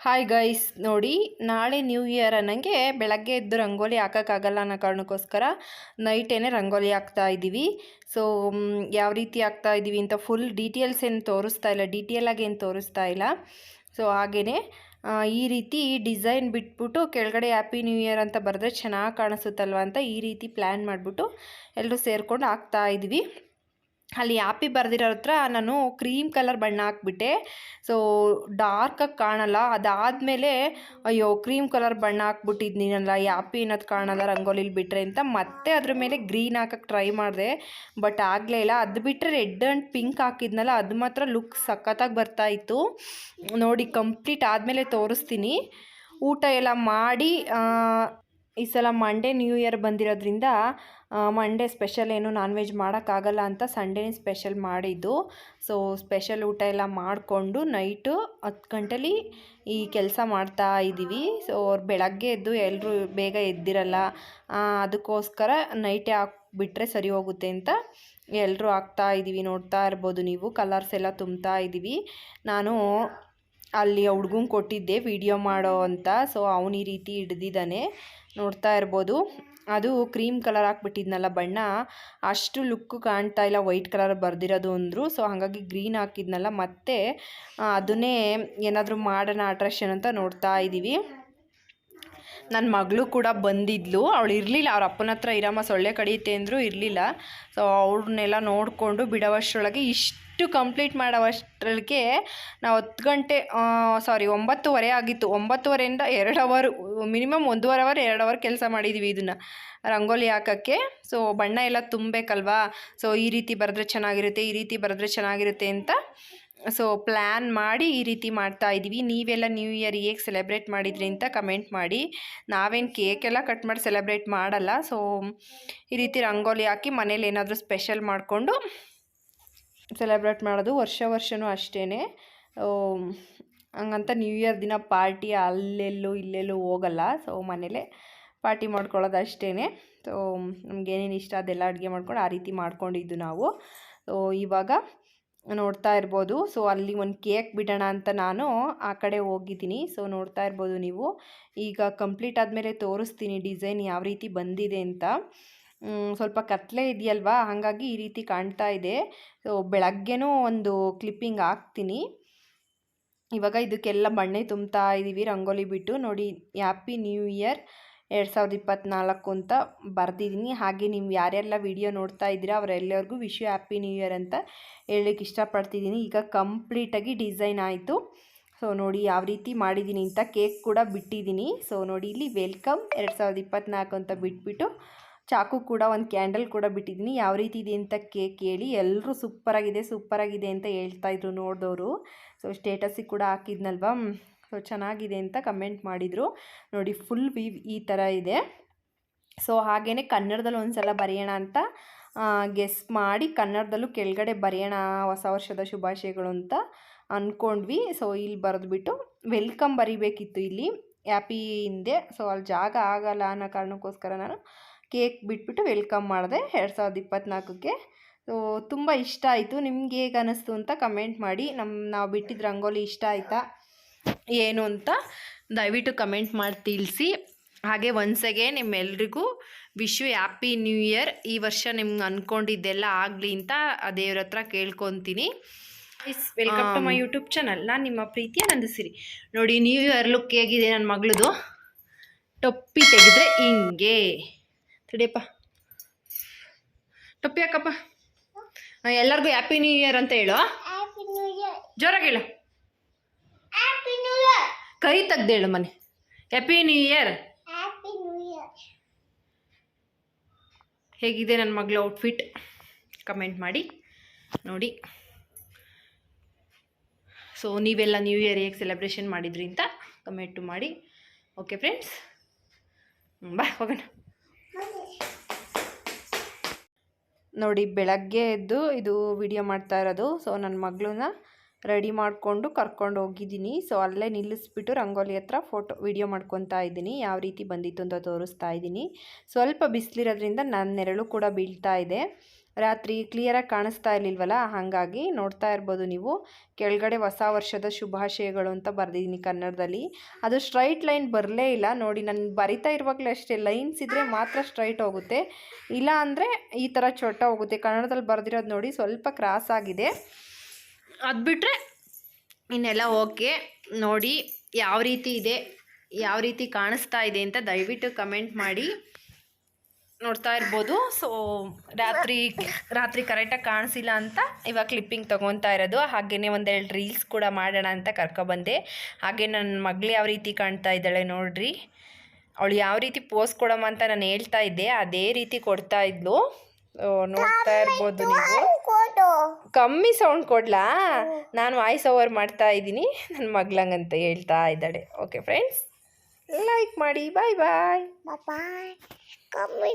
Hi guys ನೋಡಿ, ನಾಳೆ new year ಅನ್ನಂಗೆ ಬೆಳಗ್ಗೆ ಎದ್ದು ರಂಗೋಲಿ ಹಾಕೋಕ್ಕಾಗಲ್ಲ ಅನ್ನೋ ಕಾರಣಕ್ಕೋಸ್ಕರ ನೈಟೇನೆ ರಂಗೋಲಿ ಹಾಕ್ತಾ ಇದ್ದೀವಿ. ಸೊ ಯಾವ ರೀತಿ ಹಾಕ್ತಾ ಇದ್ದೀವಿ ಅಂತ ಫುಲ್ ಡೀಟೇಲ್ಸ್ ಏನು ತೋರಿಸ್ತಾ ಇಲ್ಲ ಡೀಟೇಲಾಗಿ ಏನು ತೋರಿಸ್ತಾ ಇಲ್ಲ. ಸೊ ಹಾಗೆಯೇ ಈ ರೀತಿ ಡಿಸೈನ್ ಬಿಟ್ಬಿಟ್ಟು ಕೆಳಗಡೆ ಹ್ಯಾಪಿ ನ್ಯೂ ಇಯರ್ ಅಂತ ಬರೆದ್ರೆ ಚೆನ್ನಾಗಿ ಕಾಣಿಸುತ್ತಲ್ವ ಅಂತ ಈ ರೀತಿ ಪ್ಲ್ಯಾನ್ ಮಾಡಿಬಿಟ್ಟು ಎಲ್ಲರೂ ಸೇರಿಕೊಂಡು ಹಾಕ್ತಾ ಇದ್ವಿ ಅಲ್ಲಿ ಆ್ಯಪಿ ಬರೆದಿರೋ ಹತ್ರ ನಾನು ಕ್ರೀಮ್ ಕಲರ್ ಬಣ್ಣ ಹಾಕ್ಬಿಟ್ಟೆ. ಸೊ ಡಾರ್ಕಾಗಿ ಕಾಣಲ್ಲ. ಅದಾದಮೇಲೆ, ಅಯ್ಯೋ, ಕ್ರೀಮ್ ಕಲರ್ ಬಣ್ಣ ಹಾಕ್ಬಿಟ್ಟಿದ್ನಲ್ಲ ಯಾಪಿ ಅನ್ನೋದು ಕಾಣಲ್ಲ, ರಂಗೋಲಿಲಿ ಬಿಟ್ಟರೆ ಅಂತ ಮತ್ತೆ ಅದ್ರ ಮೇಲೆ ಗ್ರೀನ್ ಹಾಕಕ್ಕೆ ಟ್ರೈ ಮಾಡಿದೆ. ಬಟ್ ಆಗಲೇ ಇಲ್ಲ. ಅದು ಬಿಟ್ಟರೆ ರೆಡ್ ಆ್ಯಂಡ್ ಪಿಂಕ್ ಹಾಕಿದ್ನಲ್ಲ, ಅದು ಮಾತ್ರ ಲುಕ್ ಸಖತ್ತಾಗಿ ಬರ್ತಾಯಿತ್ತು ನೋಡಿ, ಕಂಪ್ಲೀಟ್ ಆದಮೇಲೆ ತೋರಿಸ್ತೀನಿ. ಊಟ ಎಲ್ಲ ಮಾಡಿ ಈ ಸಲ ಮಂಡೇ ನ್ಯೂ ಇಯರ್ ಬಂದಿರೋದ್ರಿಂದ ಮಂಡೇ ಸ್ಪೆಷಲ್ ಏನು ನಾನ್ ವೆಜ್ ಮಾಡೋಕ್ಕಾಗಲ್ಲ ಅಂತ ಸಂಡೇನೇ ಸ್ಪೆಷಲ್ ಮಾಡಿದ್ದು. ಸೊ ಸ್ಪೆಷಲ್ ಊಟ ಎಲ್ಲ ಮಾಡಿಕೊಂಡು ನೈಟು ಹತ್ತು ಗಂಟೆಲಿ ಈ ಕೆಲಸ ಮಾಡ್ತಾ ಇದ್ದೀವಿ. ಸೊ ಅವ್ರು ಬೆಳಗ್ಗೆ ಎದ್ದು ಎಲ್ಲರೂ ಬೇಗ ಎದ್ದಿರಲ್ಲ. ಅದಕ್ಕೋಸ್ಕರ ನೈಟೇ ಹಾಕ್ಬಿಟ್ರೆ ಸರಿ ಹೋಗುತ್ತೆ ಅಂತ ಎಲ್ಲರೂ ಹಾಕ್ತಾ ಇದ್ದೀವಿ, ನೋಡ್ತಾ ಇರ್ಬೋದು ನೀವು. ಕಲರ್ಸ್ ಎಲ್ಲ ತುಂಬ್ತಾ ಇದ್ದೀವಿ. ನಾನು ಅಲ್ಲಿ ಹುಡ್ಗಂಗೆ ಕೊಟ್ಟಿದ್ದೆ ವಿಡಿಯೋ ಮಾಡೋ ಅಂತ. ಸೊ ಅವನು ಈ ರೀತಿ ಹಿಡ್ದಿದ್ದಾನೆ ನೋಡ್ತಾ ಇರ್ಬೋದು. ಅದು ಕ್ರೀಮ್ ಕಲರ್ ಹಾಕ್ಬಿಟ್ಟಿದ್ನಲ್ಲ ಬಣ್ಣ. ಅಷ್ಟು ಲುಕ್ಕು ಕಾಣ್ತಾ ಇಲ್ಲ ವೈಟ್ ಕಲರ್ ಬರ್ದಿರೋದು ಅಂದರು. ಸೊ ಹಾಗಾಗಿ ಗ್ರೀನ್ ಹಾಕಿದ್ನಲ್ಲ. ಮತ್ತೆ ಅದನ್ನೇ ಏನಾದರೂ ಮಾಡೋಣ ಅಟ್ರಾಕ್ಷನ್ ಅಂತ ನೋಡ್ತಾ ಇದ್ದೀವಿ ನನ್ನ ಮಗಳು ಕೂಡ ಬಂದಿದ್ಲು. ಅವಳು ಇರಲಿಲ್ಲ. ಅವ್ರ ಅಪ್ಪನ ಹತ್ರ ಇರಮ್ಮ, ಸೊಳ್ಳೆ ಕಡಿಯುತ್ತೆ ಅಂದರೂ ಇರಲಿಲ್ಲ. ಸೊ ಅವ್ರನ್ನೆಲ್ಲ ನೋಡಿಕೊಂಡು ಬಿಡೋವಷ್ಟರೊಳಗೆ ಇಷ್ಟು ಕಂಪ್ಲೀಟ್ ಮಾಡೋವಷ್ಟರೊಳಗೆ ನಾವು ಹತ್ತು ಗಂಟೆ ಸಾರಿ ಒಂಬತ್ತುವರೆ ಆಗಿತ್ತು. ಒಂಬತ್ತುವರೆಯಿಂದ ಎರಡು ಅವರ್ ಮಿನಿಮಮ್ ಒಂದೂವರೆ ಅವರ್ ಎರಡು ಅವರ್ ಕೆಲಸ ಮಾಡಿದ್ವಿ ಇದನ್ನು, ರಂಗೋಲಿ ಹಾಕೋಕ್ಕೆ. ಸೊ ಬಣ್ಣ ಎಲ್ಲ ತುಂಬಬೇಕಲ್ವಾ? ಸೊ ಈ ರೀತಿ ಬರೆದ್ರೆ ಚೆನ್ನಾಗಿರುತ್ತೆ, ಈ ರೀತಿ ಬರೆದ್ರೆ ಚೆನ್ನಾಗಿರುತ್ತೆ ಅಂತ. ಸೊ ಪ್ಲ್ಯಾನ್ ಮಾಡಿ ಈ ರೀತಿ ಮಾಡ್ತಾ ಇದ್ದೀವಿ. ನೀವೆಲ್ಲ ನ್ಯೂ ಇಯರ್ ಹೇಗೆ ಸೆಲೆಬ್ರೇಟ್ ಮಾಡಿದ್ರಿ ಅಂತ ಕಮೆಂಟ್ ಮಾಡಿ. ನಾವೇನು ಕೇಕೆಲ್ಲ ಕಟ್ ಮಾಡಿ ಸೆಲೆಬ್ರೇಟ್ ಮಾಡಲ್ಲ. ಸೊ ಈ ರೀತಿ ರಂಗೋಲಿ ಹಾಕಿ ಮನೇಲಿ ಏನಾದರೂ ಸ್ಪೆಷಲ್ ಮಾಡಿಕೊಂಡು ಸೆಲೆಬ್ರೇಟ್ ಮಾಡೋದು ವರ್ಷ ವರ್ಷವೂ ಅಷ್ಟೇ ಹಂಗಂತ ನ್ಯೂ ಇಯರ್ ದಿನ ಪಾರ್ಟಿ ಅಲ್ಲೆಲ್ಲೂ ಇಲ್ಲೆಲ್ಲೂ ಹೋಗಲ್ಲ. ಸೊ ಮನೇಲೆ ಪಾರ್ಟಿ ಮಾಡ್ಕೊಳ್ಳೋದು ಅಷ್ಟೇ ಸೊ ನಮಗೇನೇನು ಇಷ್ಟ ಅದೆಲ್ಲ ಅಡುಗೆ ಮಾಡ್ಕೊಂಡು ಆ ರೀತಿ ಮಾಡ್ಕೊಂಡಿದ್ದು ನಾವು. ಸೊ ಇವಾಗ ನೋಡ್ತಾ ಇರ್ಬೋದು. ಸೊ ಅಲ್ಲಿ ಒಂದು ಕೇಕ್ ಬಿಡೋಣ ಅಂತ ನಾನು ಆ ಕಡೆ ಹೋಗಿದ್ದೀನಿ. ಸೊ ನೋಡ್ತಾ ಇರ್ಬೋದು ನೀವು. ಈಗ ಕಂಪ್ಲೀಟ್ ಆದಮೇಲೆ ತೋರಿಸ್ತೀನಿ ಡಿಸೈನ್ ಯಾವ ರೀತಿ ಬಂದಿದೆ ಅಂತ. ಸ್ವಲ್ಪ ಕತ್ಲೆ ಇದೆಯಲ್ವಾ? ಹಾಗಾಗಿ ಈ ರೀತಿ ಕಾಣ್ತಾ ಇದೆ. ಸೊ ಬೆಳಗ್ಗೆನೂ ಒಂದು ಕ್ಲಿಪ್ಪಿಂಗ್ ಹಾಕ್ತೀನಿ. ಇವಾಗ ಇದಕ್ಕೆಲ್ಲ ಬಣ್ಣೆ ತುಂಬ್ತಾ ಇದ್ದೀವಿ ರಂಗೋಲಿ ಬಿಟ್ಟು. ನೋಡಿ ಹ್ಯಾಪಿ ನ್ಯೂ ಇಯರ್ ಎರಡು ಸಾವಿರದ ಇಪ್ಪತ್ತ್ನಾಲ್ಕು ಅಂತ ಬರೆದಿದ್ದೀನಿ. ಹಾಗೆ ನೀವು ಯಾರೆಲ್ಲ ವಿಡಿಯೋ ನೋಡ್ತಾ ಇದ್ದೀರಾ, ಅವರೆಲ್ಲರಿಗೂ wish you happy new year ಅಂತ ಹೇಳಲಿಕ್ಕೆ ಇಷ್ಟಪಡ್ತಿದ್ದೀನಿ. ಈಗ ಕಂಪ್ಲೀಟಾಗಿ ಡಿಸೈನ್ ಆಯಿತು. ಸೊ ನೋಡಿ ಯಾವ ರೀತಿ ಮಾಡಿದ್ದೀನಿ ಅಂತ ಕೇಕ್ ಕೂಡ ಬಿಟ್ಟಿದ್ದೀನಿ. ಸೊ ನೋಡಿ ಇಲ್ಲಿ ವೆಲ್ಕಮ್ ಎರಡು ಸಾವಿರದ ಇಪ್ಪತ್ತ್ನಾಲ್ಕು ಅಂತ ಬಿಟ್ಬಿಟ್ಟು ಚಾಕು ಕೂಡ ಒಂದು ಕ್ಯಾಂಡಲ್ ಕೂಡ ಬಿಟ್ಟಿದ್ದೀನಿ. ಯಾವ ರೀತಿ ಇದೆ ಅಂತ ಕೇಕ್ ಹೇಳಿ ಎಲ್ಲರೂ ಸೂಪರಾಗಿದೆ ಸೂಪರಾಗಿದೆ ಅಂತ ಹೇಳ್ತಾಯಿದ್ರು ನೋಡಿದವರು. ಸೊ ಸ್ಟೇಟಸಿಗೆ ಕೂಡ ಹಾಕಿದ್ನಲ್ವಾ? ಚೆನ್ನಾಗಿದೆ ಅಂತ ಕಮೆಂಟ್ ಮಾಡಿದರು. ನೋಡಿ ಫುಲ್ ವೀವ್ ಈ ಥರ ಇದೆ. ಸೊ ಹಾಗೆಯೇ ಕನ್ನಡದಲ್ಲಿ ಒಂದು ಸಲ ಬರೆಯೋಣ ಅಂತ ಗೆಸ್ ಮಾಡಿ ಕನ್ನಡದಲ್ಲೂ ಕೆಳಗಡೆ ಬರೆಯೋಣ ಹೊಸ ವರ್ಷದ ಶುಭಾಶಯಗಳು ಅಂತ ಅಂದ್ಕೊಂಡ್ವಿ ಸೊ ಇಲ್ಲಿ ಬರೆದ್ಬಿಟ್ಟು ವೆಲ್ಕಮ್ ಬರಿಬೇಕಿತ್ತು ಇಲ್ಲಿ ಹ್ಯಾಪಿ ಹಿಂದೆ. ಸೊ ಅಲ್ಲಿ ಜಾಗ ಆಗಲ್ಲ ಅನ್ನೋ ಕಾರಣಕ್ಕೋಸ್ಕರ ನಾನು ಕೇಕ್ ಬಿಟ್ಬಿಟ್ಟು ವೆಲ್ಕಮ್ ಮಾಡಿದೆ ಎರಡು ಸಾವಿರದ ಇಪ್ಪತ್ತ್ನಾಲ್ಕಕ್ಕೆ ಸೊ ತುಂಬ ಇಷ್ಟ ಆಯಿತು. ನಿಮ್ಗೆ ಹೇಗೆ ಅನ್ನಿಸ್ತು ಅಂತ ಕಮೆಂಟ್ ಮಾಡಿ. ನಮ್ಮ ನಾವು ಬಿಟ್ಟಿದ್ದು ರಂಗೋಲಿ ಇಷ್ಟ ಆಯಿತಾ? ಏನು ಅಂತ ದಯವಿಟ್ಟು ಕಮೆಂಟ್ ಮಾಡಿ ತಿಳಿಸಿ. ಹಾಗೆ ಒನ್ಸಗೆ ನಿಮ್ಮೆಲ್ರಿಗೂ wish you happy new year ಈ ವರ್ಷ ನಿಮ್ಗೆ ಅಂದ್ಕೊಂಡಿದ್ದೆಲ್ಲ ಆಗಲಿ ಅಂತ ದೇವ್ರ ಹತ್ರ ಕೇಳ್ಕೊತೀನಿ. Welcome to my YouTube channel ನಾನು ನಿಮ್ಮ ಪ್ರೀತಿಯ ನಂದಿಸಿರಿ. ನೋಡಿ ನ್ಯೂ ಇಯರ್ ಲುಕ್ ಹೇಗಿದೆ ನನ್ನ ಮಗಳದು? ಟೊಪ್ಪಿ ತೆಗೆದ್ರೆ ಹಿಂಗೆ. ತಡಿಯಪ್ಪ. ಟೊಪ್ಪಿ ಹಾಕಪ್ಪ. ಎಲ್ಲರಿಗೂ ಹ್ಯಾಪಿ ನ್ಯೂ ಇಯರ್ ಅಂತ ಹೇಳು. ಜೋರಾಗಿ ಹೇಳು. ಕೈ ತೆಗ್ದೇಳು ಮನೆ. ಹ್ಯಾಪಿ ನ್ಯೂ ಇಯರ್ ಹೇಗಿದೆ ನನ್ನ ಮಗಳ ಔಟ್ಫಿಟ್ ಕಮೆಂಟ್ ಮಾಡಿ. ನೋಡಿ. ಸೊ ನೀವೆಲ್ಲ ನ್ಯೂ ಇಯರ್ ಹೇಗೆ ಸೆಲೆಬ್ರೇಷನ್ ಮಾಡಿದ್ರಿ ಅಂತ ಕಮೆಂಟು ಮಾಡಿ. ಓಕೆ ಫ್ರೆಂಡ್ಸ್ ಬಾಯ್ ಹೋಗೋಣ. ನೋಡಿ ಬೆಳಗ್ಗೆ ಎದ್ದು ಇದು ವಿಡಿಯೋ ಮಾಡ್ತಾ ಇರೋದು. ಸೊ ನನ್ನ ಮಗಳನ್ನ ರೆಡಿ ಮಾಡಿಕೊಂಡು ಕರ್ಕೊಂಡು ಹೋಗಿದ್ದೀನಿ. ಸೊ ಅಲ್ಲೇ ನಿಲ್ಲಿಸ್ಬಿಟ್ಟು ರಂಗೋಲಿ ಹತ್ರ ಫೋಟೋ ವಿಡಿಯೋ ಮಾಡ್ಕೊತಾ ಇದ್ದೀನಿ. ಯಾವ ರೀತಿ ಬಂದಿತ್ತು ಅಂತ ತೋರಿಸ್ತಾ ಇದ್ದೀನಿ. ಸ್ವಲ್ಪ ಬಿಸಿಲಿರೋದ್ರಿಂದ ನನ್ನ ನೆರಳು ಕೂಡ ಬೀಳ್ತಾ ಇದೆ. ರಾತ್ರಿ ಕ್ಲಿಯರಾಗಿ ಕಾಣಿಸ್ತಾ ಇರಲಿಲ್ವಲ್ಲ? ಹಾಗಾಗಿ ನೋಡ್ತಾ ಇರ್ಬೋದು ನೀವು. ಕೆಳಗಡೆ ಹೊಸ ವರ್ಷದ ಶುಭಾಶಯಗಳು ಅಂತ ಬರೆದಿದ್ದೀನಿ ಕನ್ನಡದಲ್ಲಿ. ಅದು ಸ್ಟ್ರೈಟ್ ಲೈನ್ ಬರಲೇ ಇಲ್ಲ. ನೋಡಿ, ನಾನು ಬರಿತಾ ಇರುವಾಗಲೇ ಅಷ್ಟೇ. ಲೈನ್ಸ್ ಇದ್ದರೆ ಮಾತ್ರ ಸ್ಟ್ರೈಟ್ ಹೋಗುತ್ತೆ. ಇಲ್ಲ ಅಂದರೆ ಈ ಥರ ಚೊಟ್ಟ ಹೋಗುತ್ತೆ. ಕನ್ನಡದಲ್ಲಿ ಬರೆದಿರೋದು ನೋಡಿ ಸ್ವಲ್ಪ ಕ್ರಾಸ್ ಆಗಿದೆ. ಅದು ಬಿಟ್ಟರೆ ಇನ್ನೆಲ್ಲ ಓಕೆ. ನೋಡಿ ಯಾವ ರೀತಿ ಇದೆ, ಯಾವ ರೀತಿ ಕಾಣಿಸ್ತಾ ಇದೆ ಅಂತ ದಯವಿಟ್ಟು ಕಮೆಂಟ್ ಮಾಡಿ. ನೋಡ್ತಾ ಇರ್ಬೋದು. ಸೊ ರಾತ್ರಿ ರಾತ್ರಿ ಕರೆಕ್ಟಾಗಿ ಕಾಣಿಸಿಲ್ಲ ಅಂತ ಇವಾಗ ಕ್ಲಿಪ್ಪಿಂಗ್ ತೊಗೊತಾ ಇರೋದು. ಹಾಗೆಯೇ ಒಂದೆರಡು ರೀಲ್ಸ್ ಕೂಡ ಮಾಡೋಣ ಅಂತ ಕರ್ಕೊಬಂದೆ ಹಾಗೆ ನನ್ನ ಮಗಳು ಯಾವ ರೀತಿ ಕಾಣ್ತಾ ಇದ್ದಾಳೆ ನೋಡ್ರಿ. ಅವಳು ಯಾವ ರೀತಿ ಪೋಸ್ ಕೊಡಮ್ಮ ಅಂತ ನಾನು ಹೇಳ್ತಾ ಇದ್ದೆ. ಅದೇ ರೀತಿ ಕೊಡ್ತಾ ಇದ್ಲು. ನೋಡ್ತಾ ಇರ್ಬೋದು ನೀವು. ಕಮ್ಮಿ ಸೌಂಡ್ ಕೊಡ್ಲಾ? ನಾನು ವಾಯ್ಸ್ ಓವರ್ ಮಾಡ್ತಾ ಇದ್ದೀನಿ. ನನ್ನ ಅಂತ ಹೇಳ್ತಾ ಇದ್ದಾಳೆ. ಓಕೆ ಫ್ರೆಂಡ್ಸ್ ಲೈಕ್ ಮಾಡಿ ಬಾಯ್ ಬಾಯ್ ಕಮ್ಮಿ